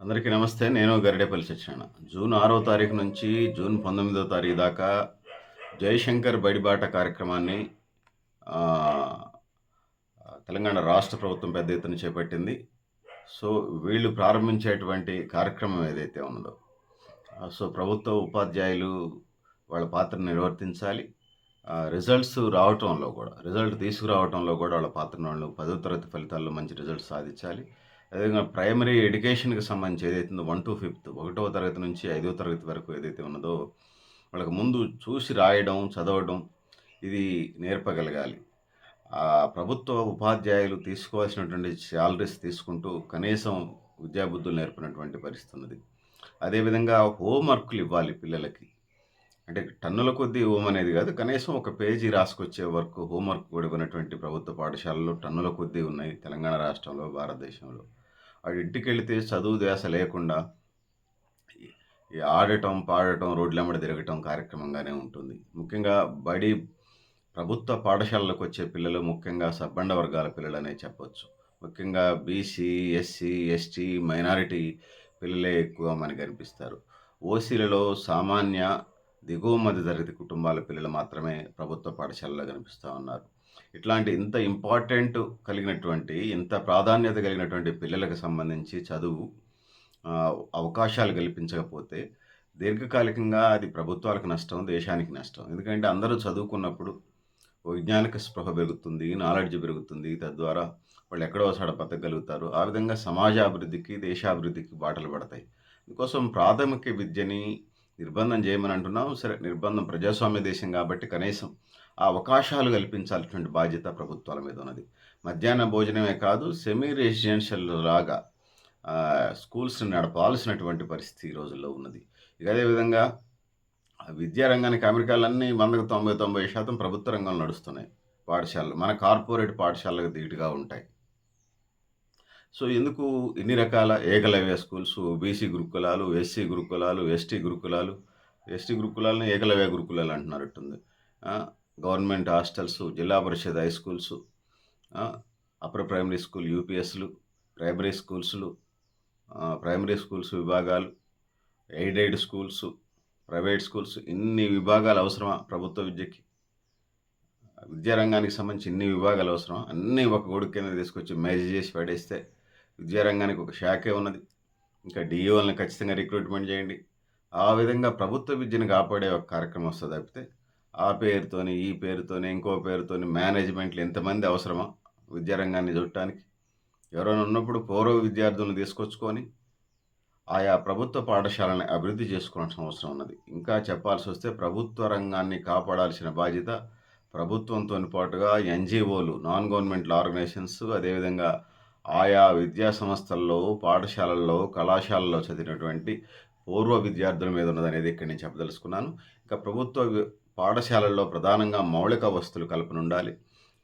అందరికీ నమస్తే నేను గరిడేపల్లి సత్యనారాయణ. జూన్ ఆరో తారీఖు నుంచి జూన్ పంతొమ్మిదో తారీఖు దాకా జయశంకర్ బడిబాట కార్యక్రమాన్ని తెలంగాణ రాష్ట్ర ప్రభుత్వం పెద్ద ఎత్తున చేపట్టింది. సో వీళ్ళు ప్రారంభించేటువంటి కార్యక్రమం ఏదైతే ఉన్నదో సో ప్రభుత్వ ఉపాధ్యాయులు వాళ్ళ పాత్రను నిర్వర్తించాలి. రిజల్ట్స్ రావటంలో కూడా రిజల్ట్ తీసుకురావటంలో కూడా వాళ్ళ పాత్రను వాళ్ళు పదో తరగతి ఫలితాల్లో మంచి రిజల్ట్స్ సాధించాలి. అదేవిధంగా ప్రైమరీ ఎడ్యుకేషన్కి సంబంధించి ఏదైతే ఉందో వన్ టు ఫిఫ్త్ ఒకటవ తరగతి నుంచి ఐదవ తరగతి వరకు ఏదైతే ఉన్నదో వాళ్ళకి ముందు చూసి రాయడం చదవడం ఇది నేర్పగలగాలి. ప్రభుత్వ ఉపాధ్యాయులు తీసుకోవాల్సినటువంటి శాలరీస్ తీసుకుంటూ కనీసం విద్యాబుద్ధులు నేర్పినటువంటి పరిస్థితి ఉన్నది. అదేవిధంగా హోంవర్క్లు ఇవ్వాలి పిల్లలకి. అంటే టన్నుల కొద్దీ హోమ్ అనేది కాదు కనీసం ఒక పేజీ రాసుకొచ్చే వర్క్ హోంవర్క్ కూడా ఇవ్వనటువంటి ప్రభుత్వ పాఠశాలలు టన్నుల కొద్దీ ఉన్నాయి తెలంగాణ రాష్ట్రంలో భారతదేశంలో. వాడు ఇంటికి వెళితే చదువు ధ్యాస లేకుండా ఈ- ఆడటం పాడటం రోడ్లెంబడి తిరగటం కార్యక్రమంగానే ఉంటుంది. ముఖ్యంగా బడి ప్రభుత్వ పాఠశాలలకు వచ్చే పిల్లలు ముఖ్యంగా సబ్బండ వర్గాల పిల్లలనే చెప్పొచ్చు. ముఖ్యంగా బీసీ ఎస్సీ ఎస్టీ మైనారిటీ పిల్లలే ఎక్కువ మనకి కనిపిస్తారు ఓసీలలో సామాన్య దిగువ మధ్య తరగతి కుటుంబాల పిల్లలు మాత్రమే ప్రభుత్వ పాఠశాలలో కనిపిస్తూ ఉన్నారు. ఇట్లాంటి ఇంత ఇంపార్టెంట్ కలిగినటువంటి ఇంత ప్రాధాన్యత కలిగినటువంటి పిల్లలకు సంబంధించి చదువు అవకాశాలు కల్పించకపోతే దీర్ఘకాలికంగా అది ప్రభుత్వాలకు నష్టం దేశానికి నష్టం. ఎందుకంటే అందరూ చదువుకున్నప్పుడు వైజ్ఞానిక స్పృహ పెరుగుతుంది నాలెడ్జ్ పెరుగుతుంది. తద్వారా వాళ్ళు ఎక్కడో సడ బతకగలుగుతారు. ఆ విధంగా సమాజ అభివృద్ధికి దేశాభివృద్ధికి బాటలు పడతాయి. అందుకోసం ప్రాథమిక విద్యని నిర్బంధం చేయమని అంటున్నాం. సరే నిర్బంధం ప్రజాస్వామ్య దేశం కాబట్టి కనీసం అవకాశాలు కల్పించాల్సినటువంటి బాధ్యత ప్రభుత్వాల మీద ఉన్నది. మధ్యాహ్న భోజనమే కాదు సెమీ రెసిడెన్షియల్ లాగా స్కూల్స్ని నడపాల్సినటువంటి పరిస్థితి ఈ రోజుల్లో ఉన్నది. ఇక అదేవిధంగా విద్యారంగానికి అమెరికాలన్నీ వందకు తొంభై తొంభై శాతం ప్రభుత్వ రంగంలో నడుస్తున్నాయి. పాఠశాలలు మన కార్పొరేట్ పాఠశాలకు ధీటుగా ఉంటాయి. సో ఎందుకు ఇన్ని రకాల ఏకలవ్య స్కూల్స్ బీసీ గురుకులాలు ఎస్సీ గురుకులాలు ఎస్టీ గురుకులాలు ఎస్టీ గురుకులాలను ఏకలవ్య గురుకులాలు అంటున్నట్టుంది government hostels Zilla Parishad high schools upper primary school యూపీఎస్లు primary స్కూల్స్లు ప్రైమరీ స్కూల్స్ విభాగాలు ఎయిడెడ్ స్కూల్స్ ప్రైవేట్ స్కూల్స్ ఇన్ని విభాగాలు అవసరమా ప్రభుత్వ విద్యకి? విద్యారంగానికి సంబంధించి ఇన్ని విభాగాలు అవసరం అన్నీ ఒక గొడుగు కింద తీసుకొచ్చి మేజ్ చేసి పడేస్తే విద్యారంగానికి ఒక శాఖే ఉన్నది. ఇంకా డిఈఓలను ఖచ్చితంగా రిక్రూట్మెంట్ చేయండి. ఆ విధంగా ప్రభుత్వ విద్యను కాపాడే ఒక కార్యక్రమం వస్తుంది తప్పితే ఆ పేరుతోని ఈ పేరుతోని ఇంకో పేరుతోని మేనేజ్మెంట్లు ఎంతమంది అవసరమా విద్యారంగాన్ని చూడటానికి? ఎవరైనా ఉన్నప్పుడు పూర్వ విద్యార్థులను తీసుకొచ్చుకొని ఆయా ప్రభుత్వ పాఠశాలని అభివృద్ధి చేసుకోవాల్సిన అవసరం ఉన్నది. ఇంకా చెప్పాల్సి వస్తే ప్రభుత్వ రంగాన్ని కాపాడాల్సిన బాధ్యత ప్రభుత్వంతో పాటుగా ఎన్జిఓలు నాన్ గవర్నమెంట్ ఆర్గనైజేషన్స్ అదేవిధంగా ఆయా విద్యా సంస్థల్లో పాఠశాలల్లో కళాశాలల్లో చదివినటువంటి పూర్వ విద్యార్థుల మీద ఉన్నదనేది ఇక్కడ నేను చెప్పదలుచుకున్నాను. ఇంకా ప్రభుత్వ పాఠశాలల్లో ప్రధానంగా మౌలిక వస్తువులు కల్పన ఉండాలి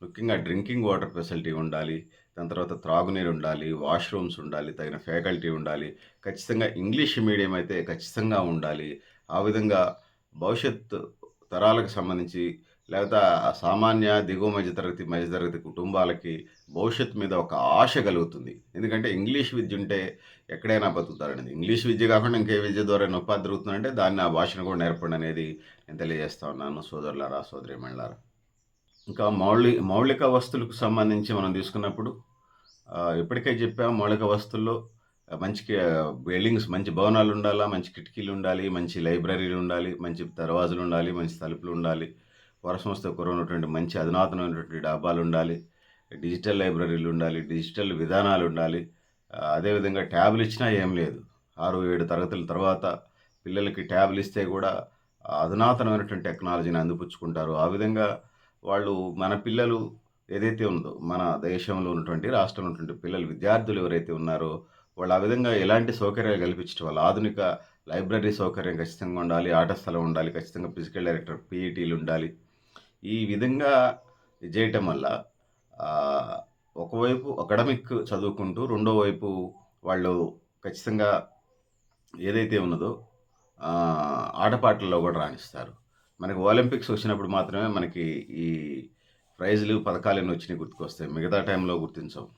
ముఖ్యంగా డ్రింకింగ్ వాటర్ ఫెసిలిటీ ఉండాలి. దాని తర్వాత త్రాగునీరు ఉండాలి. వాష్రూమ్స్ ఉండాలి. తగిన ఫ్యాకల్టీ ఉండాలి. ఖచ్చితంగా ఇంగ్లీష్ మీడియం అయితే ఖచ్చితంగా ఉండాలి. ఆ విధంగా భవిష్యత్ తరాలకు సంబంధించి లేకపోతే సామాన్య దిగువ మధ్య తరగతి మధ్య తరగతి కుటుంబాలకి భవిష్యత్తు మీద ఒక ఆశ కలుగుతుంది. ఎందుకంటే ఇంగ్లీష్ విద్య ఉంటే ఎక్కడైనా బతుకుతారనేది. ఇంగ్లీష్ విద్య కాకుండా ఇంకే విద్య ద్వారా ఉపాధి దొరుకుతుందంటే దాన్ని ఆ భాషను కూడా నేర్పడం అనేది నేను ఉన్నాను సోదరులారా సోదరి ఇంకా మౌలి మౌలిక వస్తువులకు సంబంధించి మనం తీసుకున్నప్పుడు ఇప్పటికే చెప్పాము మౌలిక వస్తువుల్లో మంచి బిల్డింగ్స్ మంచి భవనాలు ఉండాలా మంచి కిటికీలు ఉండాలి మంచి లైబ్రరీలు ఉండాలి మంచి దర్వాజులు ఉండాలి మంచి తలుపులు ఉండాలి వర్షం వస్తే కురవనటువంటి మంచి అధునాతనమైనటువంటి డాబాలు ఉండాలి డిజిటల్ లైబ్రరీలు ఉండాలి డిజిటల్ విధానాలు ఉండాలి అదేవిధంగా ట్యాబ్లు ఇచ్చినా ఏం లేదు. ఆరు ఏడు తరగతుల తర్వాత పిల్లలకి ట్యాబ్లు ఇస్తే కూడా అధునాతనమైనటువంటి టెక్నాలజీని అందిపుచ్చుకుంటారు. ఆ విధంగా వాళ్ళు మన పిల్లలు ఏదైతే ఉందో మన దేశంలో ఉన్నటువంటి రాష్ట్రంలో ఉన్నటువంటి పిల్లలు విద్యార్థులు ఎవరైతే ఉన్నారో వాళ్ళు ఆ విధంగా ఎలాంటి సౌకర్యాలు కల్పించడం వల్ల ఆధునిక లైబ్రరీ సౌకర్యం ఖచ్చితంగా ఉండాలి ఆట స్థలం ఉండాలి ఖచ్చితంగా ఫిజికల్ డైరెక్టర్ పీఈటీలు ఉండాలి. ఈ విధంగా చేయటం వల్ల ఒకవైపు అకాడమిక్ చదువుకుంటూ రెండో వైపు వాళ్ళు ఖచ్చితంగా ఏదైతే ఉన్నదో ఆటపాటల్లో కూడా రాణిస్తారు. మనకి ఒలింపిక్స్ వచ్చినప్పుడు మాత్రమే మనకి ఈ ప్రైజులు పథకాలు ఎన్ని వచ్చినాయి గుర్తుకొస్తాయి. మిగతా టైంలో గుర్తించవు.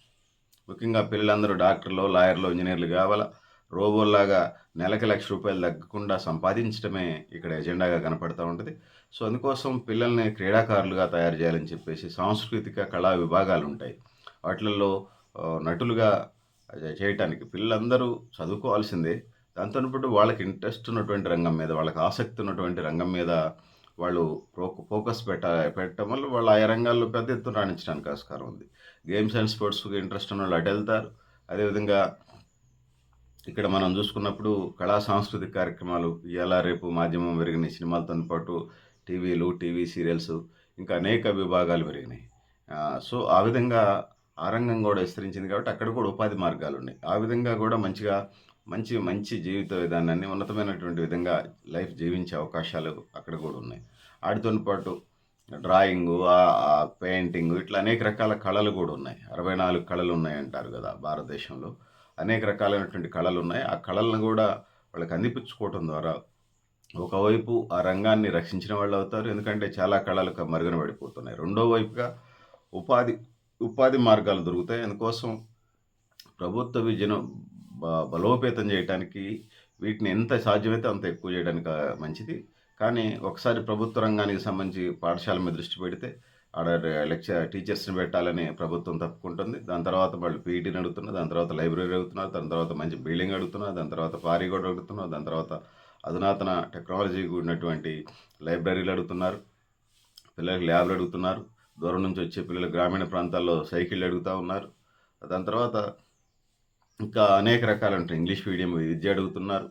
ముఖ్యంగా పిల్లలందరూ డాక్టర్లు లాయర్లు ఇంజనీర్లు కావాలా? రోబోల్లాగా నెలకి లక్ష రూపాయలు తగ్గకుండా సంపాదించడమే ఇక్కడ ఎజెండాగా కనపడుతూ ఉంటుంది. సో అందుకోసం పిల్లల్ని క్రీడాకారులుగా తయారు చేయాలని చెప్పేసి సాంస్కృతిక కళా విభాగాలు ఉంటాయి. వాటిల్లో నటులుగా చేయటానికి పిల్లలందరూ చదువుకోవాల్సిందే. దాంతో పాటు వాళ్ళకి ఇంట్రెస్ట్ ఉన్నటువంటి రంగం మీద వాళ్ళకి ఆసక్తి ఉన్నటువంటి రంగం మీద వాళ్ళు ఫోకస్ పెట్ట పెట్టడం వల్ల వాళ్ళు ఆయా రంగాల్లో పెద్ద ఎత్తున రాణించడానికి ఆస్కారం ఉంది. గేమ్స్ అండ్ స్పోర్ట్స్కి ఇంట్రెస్ట్ ఉన్న వాళ్ళు అటు వెళ్తారు. అదేవిధంగా ఇక్కడ మనం చూసుకున్నప్పుడు కళా సాంస్కృతిక కార్యక్రమాలు ఇవాళ రేపు మాధ్యమం పెరిగినాయి సినిమాలతో పాటు టీవీలు టీవీ సీరియల్స్ ఇంకా అనేక విభాగాలు పెరిగినాయి. సో ఆ విధంగా ఆ రంగం కూడా విస్తరించింది కాబట్టి అక్కడ కూడా ఉపాధి మార్గాలు ఉన్నాయి. ఆ విధంగా కూడా మంచిగా మంచి మంచి జీవిత విధానాన్ని ఉన్నతమైనటువంటి విధంగా లైఫ్ జీవించే అవకాశాలు అక్కడ కూడా ఉన్నాయి. వాటితో పాటు డ్రాయింగు పెయింటింగ్ ఇట్లా అనేక రకాల కళలు కూడా ఉన్నాయి. అరవై నాలుగు కళలు ఉన్నాయి అంటారు కదా భారతదేశంలో. అనేక రకాలైనటువంటి కళలు ఉన్నాయి. ఆ కళలను కూడా వాళ్ళకి అందిపించుకోవటం ద్వారా ఒకవైపు ఆ రంగాన్ని రక్షించిన వాళ్ళు అవుతారు. ఎందుకంటే చాలా కళలు మరుగున పడిపోతున్నాయి. రెండో వైపుగా ఉపాధి ఉపాధి మార్గాలు దొరుకుతాయి. అందుకోసం ప్రభుత్వ విద్యను బలోపేతం చేయడానికి వీటిని ఎంత సాధ్యమైతే అంత ఎక్కువ చేయడానికి మంచిది. కానీ ఒకసారి ప్రభుత్వ రంగానికి సంబంధించి పాఠశాల మీద దృష్టి పెడితే ఆడ లెక్చర్ టీచర్స్ని పెట్టాలని ప్రభుత్వం తప్పుకుంటుంది. దాని తర్వాత వాళ్ళు పీఈటీని అడుగుతున్నారు దాని తర్వాత లైబ్రరీ అడుగుతున్నారు దాని తర్వాత మంచి బిల్డింగ్ అడుగుతున్నారు దాని తర్వాత పారి కూడా అడుగుతున్నారు దాని తర్వాత అధునాతన టెక్నాలజీ కూడినటువంటి లైబ్రరీలు అడుగుతున్నారు. పిల్లలకు ల్యాబ్లు అడుగుతున్నారు. దూరం నుంచి వచ్చే పిల్లలు గ్రామీణ ప్రాంతాల్లో సైకిళ్ళు అడుగుతూ ఉన్నారు. దాని తర్వాత ఇంకా అనేక రకాలు ఉంటాయి ఇంగ్లీష్ మీడియం విద్య అడుగుతున్నారు.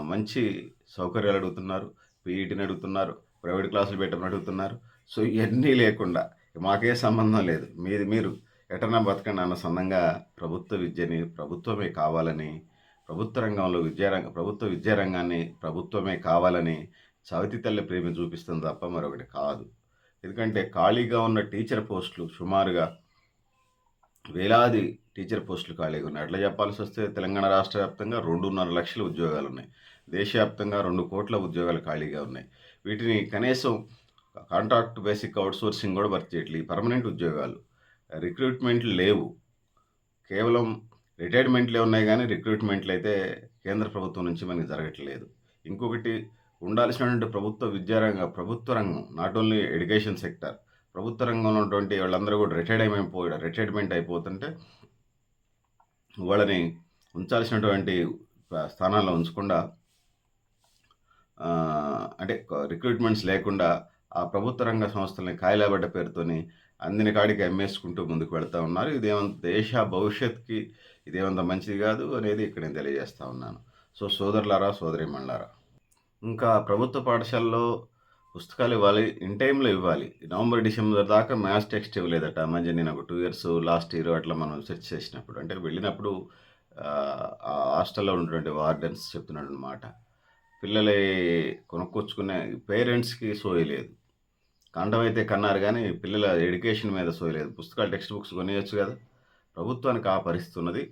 మంచి సౌకర్యాలు అడుగుతున్నారు. పీఈటీని అడుగుతున్నారు. ప్రైవేట్ క్లాసులు పెట్టమని అడుగుతున్నారు. సో ఇవన్నీ లేకుండా మాకే సంబంధం లేదు. మీది మీరు ఎటన్నా బతకండి అన్న సందంగా ప్రభుత్వ విద్యని ప్రభుత్వమే కావాలని ప్రభుత్వ రంగంలో విద్యారంగ ప్రభుత్వ విద్యారంగాన్ని ప్రభుత్వమే కావాలని చవితి తల్లి ప్రేమ చూపిస్తుంది తప్ప మరొకటి కాదు. ఎందుకంటే ఖాళీగా ఉన్న టీచర్ పోస్టులు సుమారుగా వేలాది టీచర్ పోస్టులు ఖాళీగా ఉన్నాయి. అట్లా చెప్పాల్సి వస్తే తెలంగాణ రాష్ట్ర వ్యాప్తంగా రెండున్నర లక్షల ఉద్యోగాలు ఉన్నాయి. దేశవ్యాప్తంగా రెండు కోట్ల ఉద్యోగాలు ఖాళీగా ఉన్నాయి. వీటిని కనీసం కాంట్రాక్ట్ బేసిక్ అవుట్సోర్సింగ్ కూడా భర్తీ చేయట్లేదు. పర్మనెంట్ ఉద్యోగాలు రిక్రూట్మెంట్లు లేవు. కేవలం రిటైర్మెంట్లే ఉన్నాయి కానీ రిక్రూట్మెంట్లు అయితే కేంద్ర ప్రభుత్వం నుంచి మనకి జరగట్లేదు. ఇంకొకటి ఉండాల్సినటువంటి ప్రభుత్వ విద్యారంగ ప్రభుత్వ రంగం నాట్ ఓన్లీ ఎడ్యుకేషన్ సెక్టర్ ప్రభుత్వ రంగంలో ఉన్నటువంటి వాళ్ళందరూ కూడా రిటైర్డ్ అయిపోయారు రిటైర్మెంట్ అయిపోతుంటే వాళ్ళని ఉంచాల్సినటువంటి స్థానాల్లో ఉంచకుండా అంటే రిక్రూట్మెంట్స్ లేకుండా ఆ ప్రభుత్వ రంగ సంస్థలని కాయలాబడ్డ పేరుతోని అందిన కాడికి అమ్మేసుకుంటూ ముందుకు వెళ్తూ ఉన్నారు. ఇదేమంత దేశ భవిష్యత్తుకి ఇదేమంత మంచిది కాదు అనేది ఇక్కడ నేను తెలియజేస్తా ఉన్నాను. సో సోదరులారా సోదరిమణులారా ఇంకా ప్రభుత్వ పాఠశాలలో పుస్తకాలు ఇవ్వాలి ఇన్ టైంలో ఇవ్వాలి. నవంబర్ డిసెంబర్ దాకా మ్యాథ్స్ టెక్స్ట్ ఇవ్వలేదట. మధ్య నేను ఒక టూ ఇయర్స్ లాస్ట్ ఇయర్ అట్లా మనం సెర్చ్ చేసినప్పుడు. అంటే వెళ్ళినప్పుడు హాస్టల్లో ఉన్నటువంటి వార్డెన్స్ చెప్తున్నాడు అనమాట పిల్లలే కొనుక్కొచ్చుకునే పేరెంట్స్కి సోయలేదు కండం అయితే కన్నారు కానీ పిల్లల ఎడ్యుకేషన్ మీద సోయలేదు పుస్తకాలు టెక్స్ట్ బుక్స్ కొనియచ్చు కదా. ప్రభుత్వానికి ఆ పరిస్థితి ఉన్నది.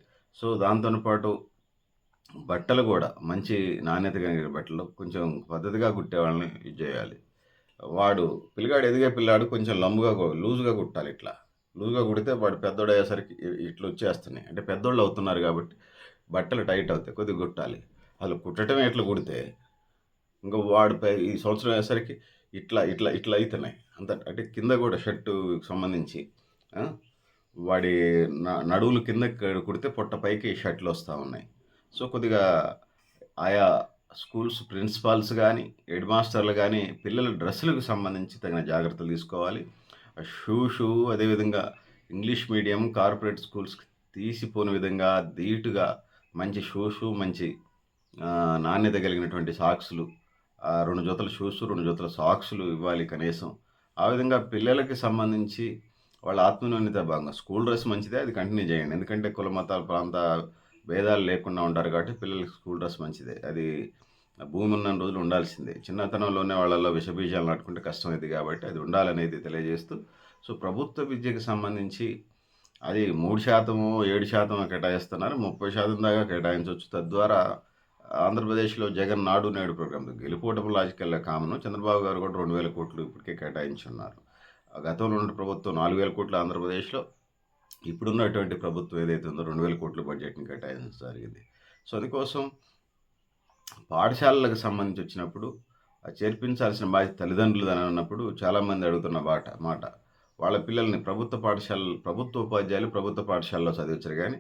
సో దాంతో పాటు బట్టలు కూడా మంచి నాణ్యత కలిగిన బట్టలు కొంచెం పద్ధతిగా కుట్టే వాళ్ళని ఇది చేయాలి. వాడు పిల్లగాడు ఎదిగే పిల్లాడు కొంచెం లంబుగా లూజుగా కుట్టాలి ఇట్లా. లూజుగా కుడితే వాడు పెద్దోడు అయ్యేసరికి ఇట్లా వచ్చేస్తున్నాయి. అంటే పెద్దోళ్ళు అవుతున్నారు కాబట్టి బట్టలు టైట్ అవుతాయి కొద్దిగా కుట్టాలి. అసలు కుట్టడం ఎట్లా కుడితే ఇంకా వాడు పై- ఈ సంవత్సరం అయ్యేసరికి ఇట్లా ఇట్లా ఇట్లా అవుతున్నాయి అంత అంటే కింద కూడా షర్టు సంబంధించి వాడి న- నడువులు కింద కుడితే పొట్ట పైకి షర్ట్లు వస్తూ ఉన్నాయి. సో కొద్దిగా ఆయా స్కూల్స్ ప్రిన్సిపాల్స్ కానీ హెడ్ మాస్టర్లు కానీ పిల్లల డ్రెస్సులకు సంబంధించి తగిన జాగ్రత్తలు తీసుకోవాలి. షూ షూ అదేవిధంగా ఇంగ్లీష్ మీడియం కార్పొరేట్ స్కూల్స్కి తీసిపోని విధంగా ధీటుగా మంచి షూ షూ మంచి నాణ్యత కలిగినటువంటి సాక్స్లు రెండు జతల షూస్ రెండు జతల సాక్స్లు ఇవ్వాలి కనీసం. ఆ విధంగా పిల్లలకి సంబంధించి వాళ్ళ ఆత్మన్యూన్యత భాగంగా స్కూల్ డ్రెస్ మంచిదే అది కంటిన్యూ చేయండి. ఎందుకంటే కుల మతాల ప్రాంత భేదాలు లేకుండా ఉంటారు కాబట్టి పిల్లలకి స్కూల్ డ్రెస్ మంచిదే. అది భూమి ఉన్న రోజులు ఉండాల్సిందే. చిన్నతనంలోనే వాళ్ళల్లో విషబీజాలు నాటుకుంటే కష్టమైంది కాబట్టి అది ఉండాలనేది తెలియజేస్తూ సో ప్రభుత్వ విద్యకు సంబంధించి అది మూడు శాతము ఏడు శాతం కేటాయిస్తున్నారు. ముప్పై శాతం దాకా కేటాయించవచ్చు తద్వారా ఆంధ్రప్రదేశ్లో జగన్ నాడు నేడు ప్రోగ్రామ్ గెలుపోవటం లాజికల్ కామను చంద్రబాబు గారు కూడా రెండు వేల కోట్లు ఇప్పటికే కేటాయించున్నారు. గతంలో ఉన్న ప్రభుత్వం నాలుగు వేల కోట్లు ఆంధ్రప్రదేశ్లో ఇప్పుడున్నటువంటి ప్రభుత్వం ఏదైతే ఉందో రెండు వేల కోట్ల బడ్జెట్ని కేటాయించడం జరిగింది. సో అందుకోసం పాఠశాలలకు సంబంధించి వచ్చినప్పుడు చేర్పించాల్సిన బాధ్యత తల్లిదండ్రులు అని అన్నప్పుడు చాలామంది అడుగుతున్న మాట మాట వాళ్ళ పిల్లల్ని ప్రభుత్వ పాఠశాల ప్రభుత్వ ఉపాధ్యాయులు ప్రభుత్వ పాఠశాలలో చదివించరు కానీ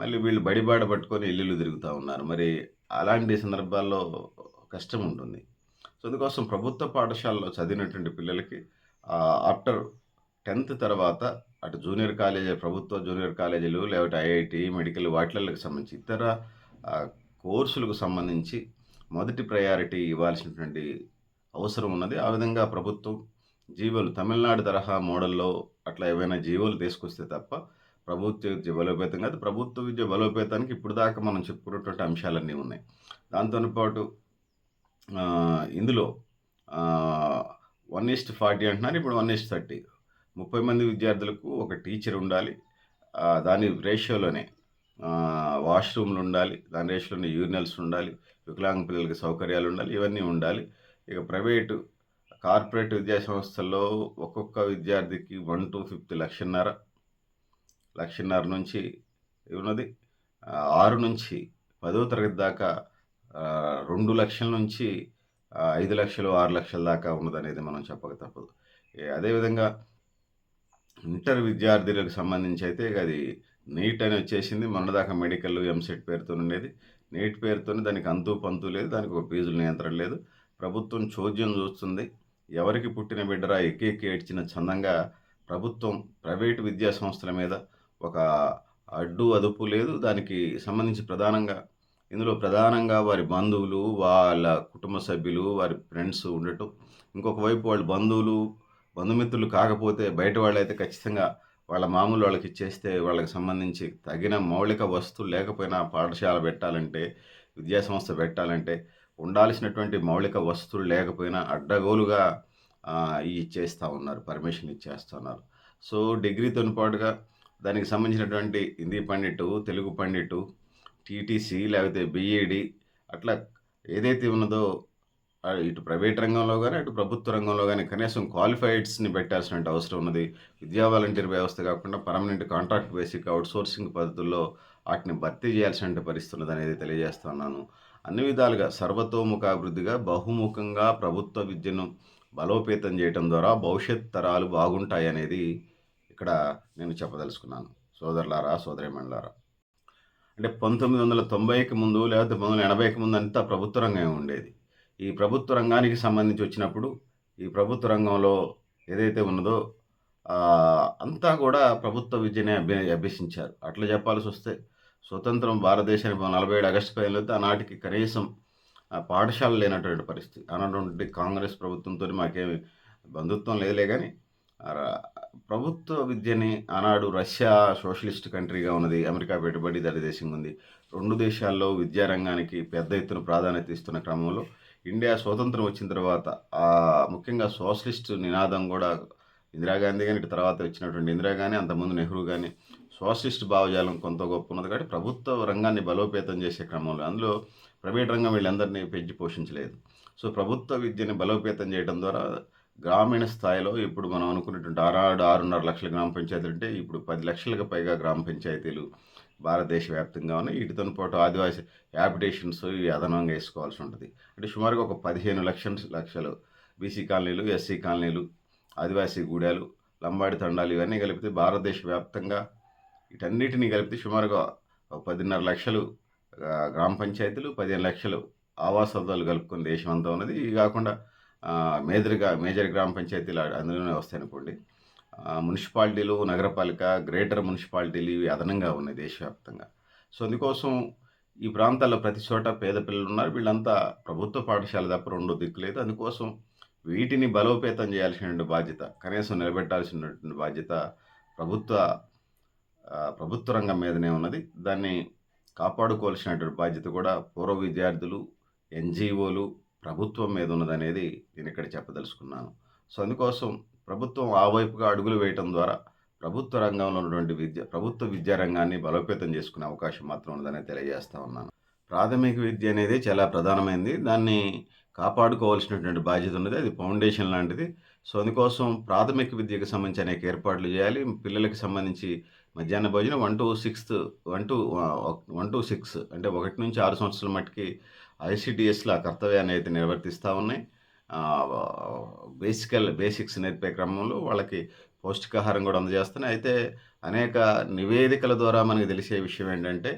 మళ్ళీ వీళ్ళు బడిబాడ పట్టుకొని ఇల్లు తిరుగుతూ ఉన్నారు. మరి అలాంటి సందర్భాల్లో కష్టం ఉంటుంది. సో అందుకోసం ప్రభుత్వ పాఠశాలలో చదివినటువంటి పిల్లలకి ఆఫ్టర్ టెన్త్ తర్వాత అటు జూనియర్ కాలేజీ ప్రభుత్వ జూనియర్ కాలేజీలు లేకపోతే ఐఐటి మెడికల్ వాటిలకు సంబంధించి ఇతర కోర్సులకు సంబంధించి మొదటి ప్రయారిటీ ఇవ్వాల్సినటువంటి అవసరం ఉన్నది. ఆ విధంగా ప్రభుత్వం జీవోలు తమిళనాడు తరహా మోడల్లో అట్లా ఏవైనా జీవోలు తీసుకొస్తే తప్ప ప్రభుత్వ విద్య బలోపేతం కాదు. ప్రభుత్వ విద్య బలోపేతానికి ఇప్పుడు దాకా మనం చెప్పుకున్నటువంటి అంశాలన్నీ ఉన్నాయి. దాంతోపాటు ఇందులో వన్ ఈస్ట్ ఫార్టీ అంటున్నారు. ఇప్పుడు వన్ ఈస్ట్ థర్టీ. ముప్పై మంది విద్యార్థులకు ఒక టీచర్ ఉండాలి. దాని రేషియోలోనే వాష్రూమ్లు ఉండాలి దాని రేషియోలోనే యూరినల్స్ ఉండాలి వికలాంగ పిల్లలకి సౌకర్యాలు ఉండాలి ఇవన్నీ ఉండాలి. ఇక ప్రైవేటు కార్పొరేట్ విద్యాసంస్థల్లో ఒక్కొక్క విద్యార్థికి వన్ టు ఫిఫ్త్ లక్షన్నర లక్షన్నర నుంచి ఉన్నది ఆరు నుంచి పదో తరగతి దాకా రెండు లక్షల నుంచి ఐదు లక్షలు ఆరు లక్షల దాకా ఉన్నదనేది మనం చెప్పక తప్పదు. అదేవిధంగా ఇంటర్ విద్యార్థులకు సంబంధించి అయితే ఇక అది నీట్ అని వచ్చేసింది. మొన్నదాకా మెడికల్ ఎంసెట్ పేరుతో ఉండేది. నీట్ పేరుతో దానికి అంతు పంతు లేదు. దానికి ఒక ఫీజుల నియంత్రణ లేదు. ప్రభుత్వం చోద్యం చూస్తుంది. ఎవరికి పుట్టిన బిడ్డరా ఎక్కి ఏడ్చిన చందంగా ప్రభుత్వం ప్రైవేటు విద్యా సంస్థల మీద ఒక అడ్డు అదుపు లేదు. దానికి సంబంధించి ప్రధానంగా ఇందులో ప్రధానంగా వారి బంధువులు వాళ్ళ కుటుంబ సభ్యులు వారి ఫ్రెండ్స్ ఉండటం. ఇంకొక వైపు వాళ్ళ బంధువులు బంధుమిత్రులు కాకపోతే బయట వాళ్ళైతే ఖచ్చితంగా వాళ్ళ మామూలు వాళ్ళకి ఇచ్చేస్తే వాళ్ళకి సంబంధించి తగిన మౌలిక వస్తువులు లేకపోయినా పాఠశాల పెట్టాలంటే విద్యాసంస్థ పెట్టాలంటే ఉండాల్సినటువంటి మౌలిక వస్తువులు లేకపోయినా అడ్డగోలుగా ఇవి ఇచ్చేస్తూ ఉన్నారు పర్మిషన్ ఇచ్చేస్తున్నారు సో డిగ్రీతో పాటుగా దానికి సంబంధించినటువంటి హిందీ పండిట్ తెలుగు పండిట్ టీటీసీ లేకపోతే బీఈడి అట్లా ఏదైతే ఉన్నదో ఇటు ప్రైవేట్ రంగంలో కానీ అటు ప్రభుత్వ రంగంలో కానీ కనీసం క్వాలిఫైడ్స్ని పెట్టాల్సిన అవసరం ఉన్నది. విద్యా వాలంటీర్ వ్యవస్థ కాకుండా పర్మనెంట్ కాంట్రాక్ట్ బేసిక్ అవుట్సోర్సింగ్ పద్ధతుల్లో వాటిని భర్తీ చేయాల్సిన పరిస్థితి ఉన్నది అనేది తెలియజేస్తున్నాను అన్ని విధాలుగా సర్వతోముఖాభివృద్ధిగా బహుముఖంగా ప్రభుత్వ విద్యను బలోపేతం చేయడం ద్వారా భవిష్యత్ తరాలు బాగుంటాయి అనేది ఇక్కడ నేను చెప్పదలుచుకున్నాను. సోదరులారా సోదరిమణులారా. అంటే పంతొమ్మిది వందల తొంభైకి ముందు లేకపోతే పంతొమ్మిది వందల ఎనభైకి ముందు అంతా ప్రభుత్వ రంగం ఉండేది. ఈ ప్రభుత్వ రంగానికి సంబంధించి వచ్చినప్పుడు ఈ ప్రభుత్వ రంగంలో ఏదైతే ఉన్నదో అంతా కూడా ప్రభుత్వ విద్యనే అభ్య అభ్యసించారు. అట్లా చెప్పాల్సి వస్తే స్వతంత్రం భారతదేశానికి నలభై ఏడు ఆగస్టు పదిహేను ఆనాటికి కనీసం పాఠశాల పాఠశాలలు లేనటువంటి పరిస్థితి. అన్నటువంటి కాంగ్రెస్ ప్రభుత్వంతో మాకేమి బంధుత్వం లేదులే కానీ ప్రభుత్వ విద్యని ఆనాడు రష్యా సోషలిస్ట్ కంట్రీగా ఉన్నది అమెరికా పెట్టుబడిదారి దేశంగా ఉంది. రెండు దేశాల్లో విద్యారంగానికి పెద్ద ఎత్తున ప్రాధాన్యత ఇస్తున్న క్రమంలో ఇండియా స్వతంత్రం వచ్చిన తర్వాత ముఖ్యంగా సోషలిస్ట్ నినాదం కూడా ఇందిరాగాంధీ కానీ ఇటు తర్వాత వచ్చినటువంటి ఇందిరాగాంధీ అంతకుముందు నెహ్రూ కానీ సోషలిస్ట్ భావజాలం కొంత గొప్ప ఉన్నది కాబట్టి ప్రభుత్వ రంగాన్ని బలోపేతం చేసే క్రమంలో అందులో ప్రైవేట్ రంగం వీళ్ళందరినీ పెంచి పోషించలేదు. సో ప్రభుత్వ విద్యని బలోపేతం చేయడం ద్వారా గ్రామీణ స్థాయిలో ఇప్పుడు మనం అనుకున్నటువంటి ఆరు ఆరున్నర లక్షల గ్రామ పంచాయతీలు అంటే ఇప్పుడు పది లక్షలకు పైగా గ్రామ పంచాయతీలు భారతదేశ వ్యాప్తంగా ఉన్నాయి. వీటితో పాటు ఆదివాసీ యాపిటేషన్స్ ఇవి అదనంగా వేసుకోవాల్సి ఉంటుంది. అంటే సుమారుగా ఒక పదిహేను లక్షల లక్షలు బీసీ కాలనీలు ఎస్సీ కాలనీలు ఆదివాసీ గూడాలు లంబాడి తండాలు ఇవన్నీ కలిపితే భారతదేశ వ్యాప్తంగా వీటన్నిటిని కలిపితే సుమారుగా పదిన్నర లక్షలు గ్రామ పంచాయతీలు పదిహేను లక్షలు ఆవాస వద్దలు కలుపుకుని దేశం అంతా ఉన్నది. ఇవి కాకుండా మేజర్గా మేజర్ గ్రామ పంచాయతీలు అందులోనే వస్తాయి అనుకోండి మున్సిపాలిటీలు నగరపాలిక గ్రేటర్ మున్సిపాలిటీలు ఇవి అదనంగా ఉన్నాయి దేశవ్యాప్తంగా. సో అందుకోసం ఈ ప్రాంతాల్లో ప్రతి చోట పేద పిల్లలు ఉన్నారు. వీళ్ళంతా ప్రభుత్వ పాఠశాల తప్ప రెండో దిక్కు లేదు. అందుకోసం వీటిని బలోపేతం చేయాల్సినటువంటి బాధ్యత కనీసం నిలబెట్టాల్సినటువంటి బాధ్యత ప్రభుత్వ ప్రభుత్వ రంగం మీదనే ఉన్నది. దాన్ని కాపాడుకోవాల్సినటువంటి బాధ్యత కూడా పూర్వ విద్యార్థులు ఎన్జిఓలు ప్రభుత్వం మీద ఉన్నదనేది నేను ఇక్కడ చెప్పదలుచుకున్నాను. సో అందుకోసం ప్రభుత్వం ఆ వైపుగా అడుగులు వేయటం ద్వారా ప్రభుత్వ రంగంలో ఉన్నటువంటి విద్య ప్రభుత్వ విద్యా రంగాన్ని బలోపేతం చేసుకునే అవకాశం మాత్రం ఉందని తెలియజేస్తా ఉన్నాను. ప్రాథమిక విద్య అనేది చాలా ప్రధానమైనది దాన్ని కాపాడుకోవాల్సినటువంటి బాధ్యత ఉన్నది. అది ఫౌండేషన్ లాంటిది. సో అందుకోసం ప్రాథమిక విద్యకు సంబంధించి అనేక ఏర్పాట్లు చేయాలి. పిల్లలకు సంబంధించి మధ్యాహ్న భోజనం one two sixth one two one two six అంటే ఒకటి నుంచి ఆరు సంవత్సరాల మట్టుకి ఐసిడిఎస్లో ఆ కర్తవ్యాన్ని అయితే నిర్వర్తిస్తూ ఉన్నాయి. బేసికల్ బేసిక్స్ నేర్పే క్రమంలో వాళ్ళకి పౌష్టికాహారం కూడా అందజేస్తున్నాయి. అయితే అనేక నివేదికల ద్వారా మనకు తెలిసే విషయం ఏంటంటే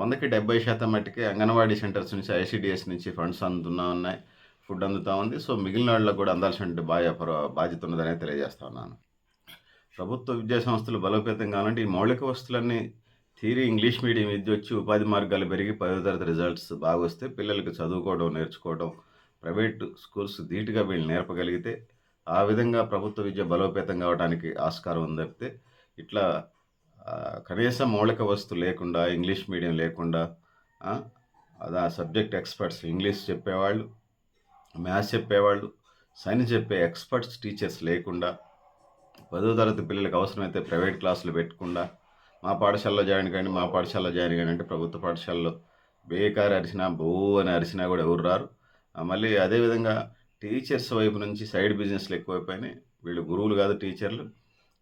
వందకి డెబ్బై శాతం మట్టుకే అంగన్వాడీ సెంటర్స్ నుంచి ఐసిడిఎస్ నుంచి ఫండ్స్ అందుతున్నా ఉన్నాయి ఫుడ్ అందుతూ ఉంది. సో మిగిలిన వాళ్ళకి కూడా అందాల్సిన బాధ్య బాధ్యత ఉన్నదనే తెలియజేస్తా ఉన్నాను. ప్రభుత్వ విద్యా సంస్థలు బలోపేతం కావాలంటే ఈ మౌలిక వస్తువులన్నీ థీరీ ఇంగ్లీష్ మీడియం విద్య వచ్చి ఉపాధి మార్గాలు పెరిగి పదో తరగతి రిజల్ట్స్ బాగా వస్తే పిల్లలకి చదువుకోవడం నేర్చుకోవడం ప్రైవేట్ స్కూల్స్ ధీటుగా వీళ్ళు నేర్పగలిగితే ఆ విధంగా ప్రభుత్వ విద్య బలోపేతం కావడానికి ఆస్కారం ఉంది తప్పితే ఇట్లా కనీసం మౌలిక వస్తువు లేకుండా ఇంగ్లీష్ మీడియం లేకుండా అదా సబ్జెక్ట్ ఎక్స్పర్ట్స్ ఇంగ్లీష్ చెప్పేవాళ్ళు మ్యాథ్స్ చెప్పేవాళ్ళు సైన్స్ చెప్పే ఎక్స్పర్ట్స్ టీచర్స్ లేకుండా పదో తరగతి పిల్లలకు అవసరమైతే ప్రైవేట్ క్లాసులు పెట్టకుండా మా పాఠశాలలో జాయిన్ కానీ మా పాఠశాలలో జాయిన్ కానీ అంటే ప్రభుత్వ పాఠశాలలో బేకారు అరిసినా బో అని అరిసినా కూడా ఎవరు రారు. మళ్ళీ అదేవిధంగా టీచర్స్ వైపు నుంచి సైడ్ బిజినెస్లు ఎక్కువైపోయినాయి. వీళ్ళు గురువులు కాదు టీచర్లు.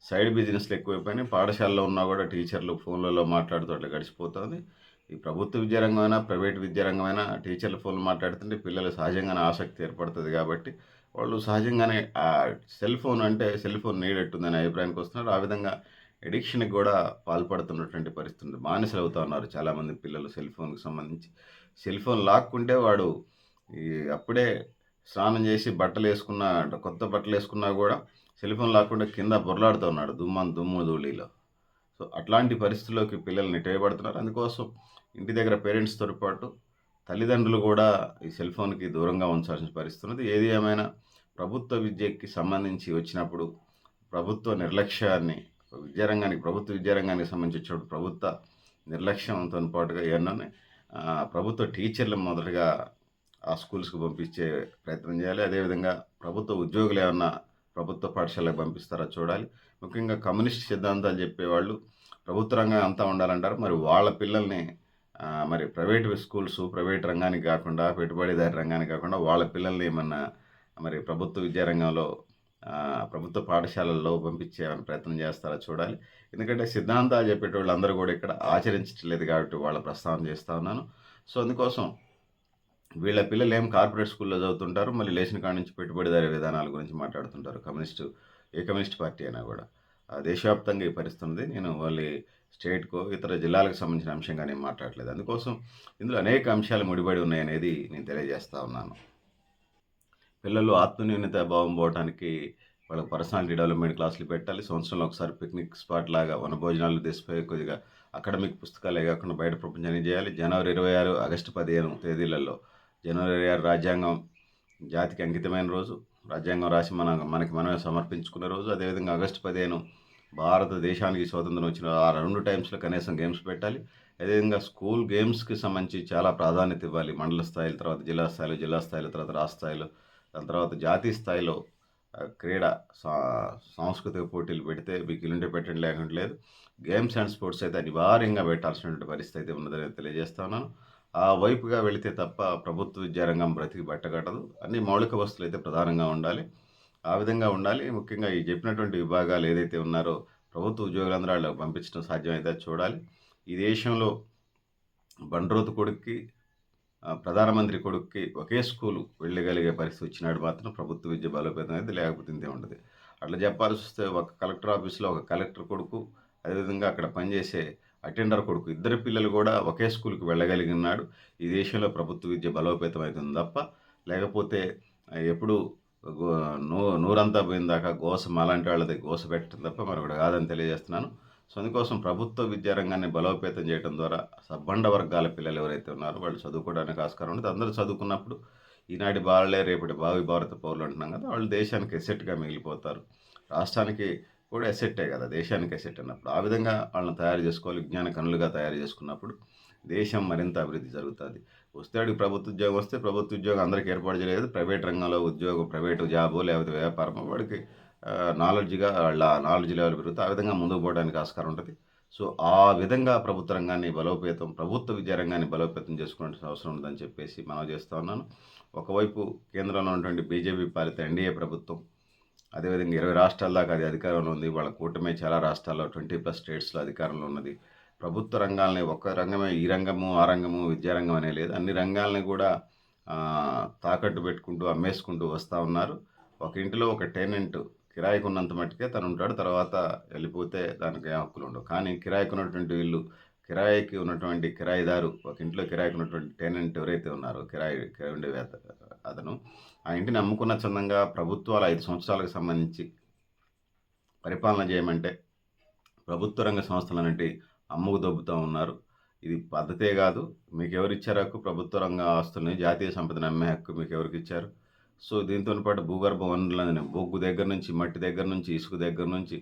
సైడ్ బిజినెస్లు ఎక్కువైపోయినాయి. పాఠశాలలో ఉన్నా కూడా టీచర్లు ఫోన్లలో మాట్లాడుతూ అట్లా గడిచిపోతుంది. ఈ ప్రభుత్వ విద్యారంగమైనా ప్రైవేట్ విద్యారంగమైనా టీచర్లు ఫోన్లు మాట్లాడుతుంటే పిల్లలు సహజంగానే ఆసక్తి ఏర్పడుతుంది కాబట్టి వాళ్ళు సహజంగానే ఆ సెల్ ఫోన్ అంటే సెల్ ఫోన్ నీడెట్టుందనే అభిప్రాయానికి వస్తున్నారు. ఆ విధంగా ఎడిక్షన్కి కూడా పాల్పడుతున్నటువంటి పరిస్థితి బానిసలు అవుతా ఉన్నారు చాలామంది పిల్లలు సెల్ ఫోన్కి సంబంధించి. సెల్ ఫోన్ లాక్కుంటే వాడు ఈ అప్పుడే స్నానం చేసి బట్టలు వేసుకున్న అంటే కొత్త బట్టలు వేసుకున్నా కూడా సెల్ ఫోన్ లాక్కుండా కింద బొర్లాడుతూ ఉన్నాడు దుమ్మని దుమ్ము ధూళిలో. సో అట్లాంటి పరిస్థితుల్లోకి పిల్లలు నెట్టేయబడుతున్నారు. అందుకోసం ఇంటి దగ్గర పేరెంట్స్తో పాటు తల్లిదండ్రులు కూడా ఈ సెల్ ఫోన్కి దూరంగా ఉంచాల్సిన పరిస్థితి ఉన్నది. ఏది ఏమైనా ప్రభుత్వ విద్యకి సంబంధించి వచ్చినప్పుడు ప్రభుత్వ నిర్లక్ష్యాన్ని విద్యారంగానికి ప్రభుత్వ విద్యారంగానికి సంబంధించి వచ్చినప్పుడు ప్రభుత్వ నిర్లక్ష్యంతో పాటుగా ఏమన్నా ప్రభుత్వ టీచర్లు మొదటగా ఆ స్కూల్స్కి పంపించే ప్రయత్నం చేయాలి. అదేవిధంగా ప్రభుత్వ ఉద్యోగులు ఏమన్నా ప్రభుత్వ పాఠశాలకు పంపిస్తారా చూడాలి. ముఖ్యంగా కమ్యూనిస్ట్ సిద్ధాంతాలు చెప్పేవాళ్ళు ప్రభుత్వ రంగం అంతా ఉండాలంటారు. మరి వాళ్ళ పిల్లల్ని మరి ప్రైవేట్ స్కూల్స్ ప్రైవేట్ రంగానికి కాకుండా పెట్టుబడిదారి రంగానికి కాకుండా వాళ్ళ పిల్లల్ని ఏమన్నా మరి ప్రభుత్వ విద్యారంగంలో ప్రభుత్వ పాఠశాలల్లో పంపించే ప్రయత్నం చేస్తారా చూడాలి. ఎందుకంటే సిద్ధాంతాలు చెప్పేటోళ్ళు అందరూ కూడా ఇక్కడ ఆచరించట్లేదు కాబట్టి వాళ్ళ ప్రస్తావన చేస్తూ ఉన్నాను. సో అందుకోసం వీళ్ళ పిల్లలు ఏం కార్పొరేట్ స్కూల్లో చదువుతుంటారు మళ్ళీ లేచిన కాడ నుంచి పెట్టుబడిదారీ విధానాల గురించి మాట్లాడుతుంటారు. కమ్యూనిస్టు ఏ కమ్యూనిస్ట్ పార్టీ అయినా కూడా. దేశవ్యాప్తంగా ఈ పరిస్థితి నేను వాళ్ళ స్టేట్కో ఇతర జిల్లాలకు సంబంధించిన అంశంగా నేను మాట్లాడలేదు. అందుకోసం ఇందులో అనేక అంశాలు ముడిపడి ఉన్నాయనేది నేను తెలియజేస్తా ఉన్నాను. పిల్లలు ఆత్మన్యూన్యత భావం పోవడానికి వాళ్ళ పర్సనాలిటీ డెవలప్మెంట్ క్లాసులు పెట్టాలి. సంవత్సరంలో ఒకసారి పిక్నిక్ స్పాట్ లాగా వనభోజనాలు తీసిపోయి కొద్దిగా అకాడమిక్ పుస్తకాలే కాకుండా బయట ప్రపంచాన్ని చేయాలి. జనవరి ఇరవై ఆరు ఆగస్టు పదిహేను తేదీలలో జనవరి ఆరు రాజ్యాంగం జాతికి అంకితమైన రోజు. రాజ్యాంగం రాసి మన మనకి మనమే సమర్పించుకునే రోజు. అదేవిధంగా ఆగస్టు పదిహేను భారతదేశానికి స్వాతంత్రం వచ్చిన ఆ రెండు టైమ్స్లో కనీసం గేమ్స్ పెట్టాలి. అదేవిధంగా స్కూల్ గేమ్స్కి సంబంధించి చాలా ప్రాధాన్యత ఇవ్వాలి. మండల స్థాయిల తర్వాత జిల్లా స్థాయిలో జిల్లా స్థాయిలో తర్వాత రాష్ట్ర స్థాయిలో దాని తర్వాత జాతీయ స్థాయిలో క్రీడ సా- సాంస్కృతిక పోటీలు పెడితే మీకు ఇల్లుంటే పెట్టండి లేకుండా లేదు. గేమ్స్ అండ్ స్పోర్ట్స్ అయితే అనివార్యంగా పెట్టాల్సినటువంటి పరిస్థితి అయితే ఉన్నదని తెలియజేస్తా ఉన్నాను. ఆ వైపుగా వెళితే తప్ప ప్రభుత్వ విద్యారంగం బ్రతికి బట్టగట్టదు. అన్ని మౌలిక వస్తువులు అయితే ప్రధానంగా ఉండాలి. ఆ విధంగా ఉండాలి. ముఖ్యంగా ఈ చెప్పినటువంటి విభాగాలు ఏదైతే ఉన్నారో ప్రభుత్వ ఉద్యోగులందరూ పంపించడం సాధ్యమైతే చూడాలి. ఈ దేశంలో బండ్రోతు కొడుక్కి ప్రధానమంత్రి కొడుక్కి ఒకే స్కూలు వెళ్ళగలిగే పరిస్థితి వచ్చినాడు మాత్రం ప్రభుత్వ విద్య బలోపేతం అయితే లేకపోతే ఇంతే ఉంటుంది అట్లా చెప్పాల్సి వస్తే ఒక కలెక్టర్ ఆఫీస్లో ఒక కలెక్టర్ కొడుకు అదేవిధంగా అక్కడ పనిచేసే అటెండర్ కొడుకు. ఇద్దరు పిల్లలు కూడా ఒకే స్కూల్కి వెళ్ళగలిగినాడు. ఈ దేశంలో ప్రభుత్వ విద్య బలోపేతం అవుతుంది తప్ప లేకపోతే ఎప్పుడు నూ నూరంతా పోయిందాక గోసం అలాంటి వాళ్ళది గోస పెట్టడం తప్ప మరొకటి కాదని తెలియజేస్తున్నాను. సో అందుకోసం ప్రభుత్వ విద్యారంగాన్ని బలోపేతం చేయడం ద్వారా సబ్బండ వర్గాల పిల్లలు ఎవరైతే ఉన్నారో వాళ్ళు చదువుకోవడానికి ఆస్కారం ఉంటుంది అందరూ చదువుకున్నప్పుడు ఈనాటి బాలలే రేపటి భావి భారత పౌరులు అంటున్నాం కదా వాళ్ళు దేశానికి ఎసెట్గా మిగిలిపోతారు. రాష్ట్రానికి కూడా ఎసెట్టే కదా దేశానికి ఎసెట్ అన్నప్పుడు. ఆ విధంగా వాళ్ళని తయారు చేసుకోవాలి విజ్ఞాన కనులుగా తయారు చేసుకున్నప్పుడు దేశం మరింత అభివృద్ధి జరుగుతుంది. వస్తే అడిగి ప్రభుత్వ ఉద్యోగం వస్తే ప్రభుత్వ ఉద్యోగం అందరికీ ఏర్పాటు చేయలేదు. ప్రైవేట్ రంగంలో ఉద్యోగం ప్రైవేటు జాబు లేకపోతే వ్యాపారము వాడికి నాలెడ్జ్గా వాళ్ళ నాలెడ్జ్ లెవెల్ పెరుగుతుంది ఆ విధంగా ముందుకు పోవడానికి ఆస్కారం ఉంటుంది. సో ఆ విధంగా ప్రభుత్వ రంగాన్ని బలోపేతం ప్రభుత్వ విద్యా రంగాన్ని బలోపేతం చేసుకోవాల్సిన అవసరం ఉందని చెప్పేసి మనం చేస్తూ ఉన్నాను. ఒకవైపు కేంద్రంలో ఉన్నటువంటి బీజేపీ పాలిత ఎన్డీఏ ప్రభుత్వం అదేవిధంగా ఇరవై రాష్ట్రాల దాకా అది అధికారంలో ఉంది. వాళ్ళ కూటమి చాలా రాష్ట్రాల్లో ట్వంటీ ప్లస్ స్టేట్స్లో అధికారంలో ఉన్నది. ప్రభుత్వ రంగాలని ఒక్క రంగమే ఈ రంగము ఆ రంగము విద్యారంగం అనే లేదు. అన్ని రంగాల్ని కూడా తాకట్టు పెట్టుకుంటూ అమ్మేసుకుంటూ వస్తూ ఉన్నారు. ఒక ఇంటిలో ఒక టెనెంట్ కిరాయికి ఉన్నంత మట్టుకే తను ఉంటాడు తర్వాత వెళ్ళిపోతే దానికి ఏ హక్కులు ఉండవు కానీ కిరాయికి ఉన్నటువంటి ఇల్లు కిరాయికి ఉన్నటువంటి కిరాయిదారు ఒక ఇంట్లో కిరాయికి ఉన్నటువంటి టెనెంట్ ఎవరైతే ఉన్నారో కిరాయి కిరాయి ఉండే అతను ఆ ఇంటిని అమ్ముకున్న చందంగా ప్రభుత్వాలు ఐదు సంవత్సరాలకు సంబంధించి పరిపాలన చేయమంటే ప్రభుత్వ రంగ సంస్థలు అనేటి అమ్ముకు దొబ్బుతూ ఉన్నారు. ఇది పద్ధతే కాదు. మీకు ఎవరు ఇచ్చారు హక్కు? ప్రభుత్వ రంగ ఆస్తుల్ని జాతీయ సంపదను అమ్మే హక్కు మీకు ఎవరికి ఇచ్చారు సో దీంతో పాటు భూగర్భ వనరులని బొగ్గు దగ్గర నుంచి మట్టి దగ్గర నుంచి ఇసుక దగ్గర నుంచి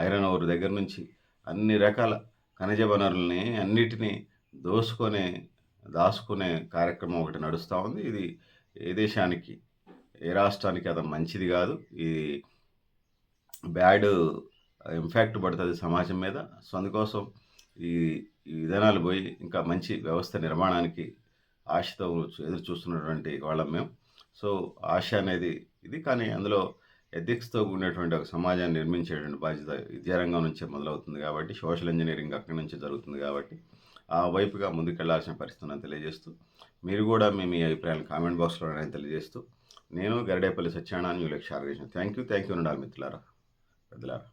ఐరన్ ఓర్ దగ్గర నుంచి అన్ని రకాల ఖనిజ వనరుల్ని అన్నిటినీ దోసుకొని దాచుకునే కార్యక్రమం ఒకటి నడుస్తూ ఉంది. ఇది ఏ దేశానికి ఏ రాష్ట్రానికి అది మంచిది కాదు. ఇది బ్యాడ్ ఇంపాక్ట్ పడుతుంది సమాజం మీద. సో అందుకోసం ఈ ఈ విధానాలు పోయి ఇంకా మంచి వ్యవస్థ నిర్మాణానికి ఆశతో ఎదురు చూస్తున్నటువంటి వాళ్ళం మేము. సో ఆశ అనేది ఇది. కానీ అందులో ఎథిక్స్తో కూడినటువంటి ఒక సమాజాన్ని నిర్మించేటువంటి బాధ్యత విద్యారంగం నుంచే మొదలవుతుంది కాబట్టి సోషల్ ఇంజనీరింగ్ అక్కడి నుంచి జరుగుతుంది కాబట్టి ఆ వైపుగా ముందుకెళ్ళాల్సిన పరిస్థితులను తెలియజేస్తూ మీరు కూడా మీ మీ అభిప్రాయాలు కామెంట్ బాక్స్లో తెలియజేస్తూ నేను Garidepalli Satyanarayana new Lakshya thank you thank you ఉండాలి మిత్రులారా పెద్దలారా.